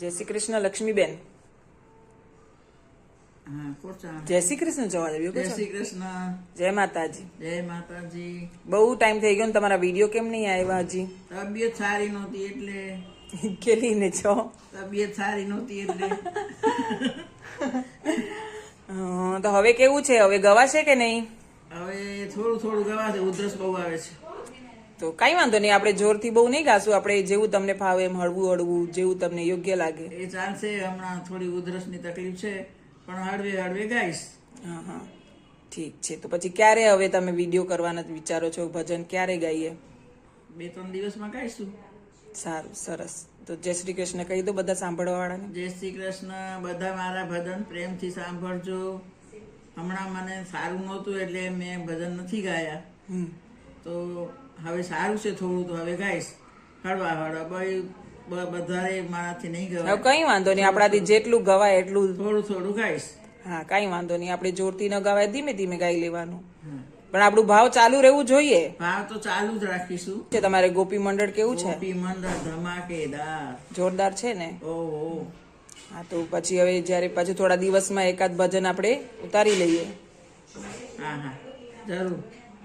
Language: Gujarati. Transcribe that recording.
જય શ્રી કૃષ્ણ લક્ષ્મીબેન. બેન જય શ્રી કૃષ્ણ જવા દેવી જય શ્રી કૃષ્ણ. જય માતાજી. જય માતાજી. બહુ ટાઈમ થઈ ગયો ને તમારા વીડિયો કેમ નહીં આવ્યા હજી? તબિયત સારી નહોતી એટલે. કેલીને છો? તબિયત સારી નહોતી એટલે. તો હવે કેવું છે? હવે ગવાશે કે નહીં? હવે થોડું થોડું ગવાશે. ઉધરસ બહુ આવે છે. તો કઈ વાંધો નહીં આપણે જોરથી બહુ નહીં ગાશું આપણે જેવું તમને ફાવે એમ હળવું હળવું જેવું તમને યોગ્ય લાગે. એ ચાલશે હમણાં થોડી ઉધરસની તકલીફ છે પણ હળવે હળવે ગાઈશ. હા હા. ઠીક છે તો પછી ક્યારે હવે તમે વીડિયો કરવાના વિચારો છો ભજન ક્યારે ગાઈએ? બે ત્રણ દિવસમાં ગાઈશું. સારું સરસ. તો જય શ્રી કૃષ્ણ કહી દો બધા સાંભળવા વાળાને જય શ્રી કૃષ્ણ બધા મારા ભજન પ્રેમથી સાંભળજો. હમણાં મને સારું નહોતું એટલે મેં ભજન નથી ગાયા. તો હવે સારું છે થોડું તો હવે ગાઈશ. હળવા હળવા ભાઈ બધારે મારાથી નહીં ગવાય. કઈ વાંધો નહીં આપણાથી જેટલું ગવાય એટલું થોડું થોડું ગાઈશ. હા કઈ વાંધો નહીં આપણે જોરથી ન ગવાય ધીમે ધીમે ગાઈ લેવાનું. પણ આપણું ભાવ ચાલુ રહેવું જોઈએ. ભાવ તો ચાલુ જ રાખીશું. છે તમારે ગોપી મંડળ કેવું છે? ગોપી મંડળ ધમાકેદાર. જોરદાર છે ને? ઓહો હા તો પછી હવે જ્યારે પાછું થોડા દિવસમાં એકાદ ભજન આપણે ઉતારી લઈએ. હા હા. જરૂર.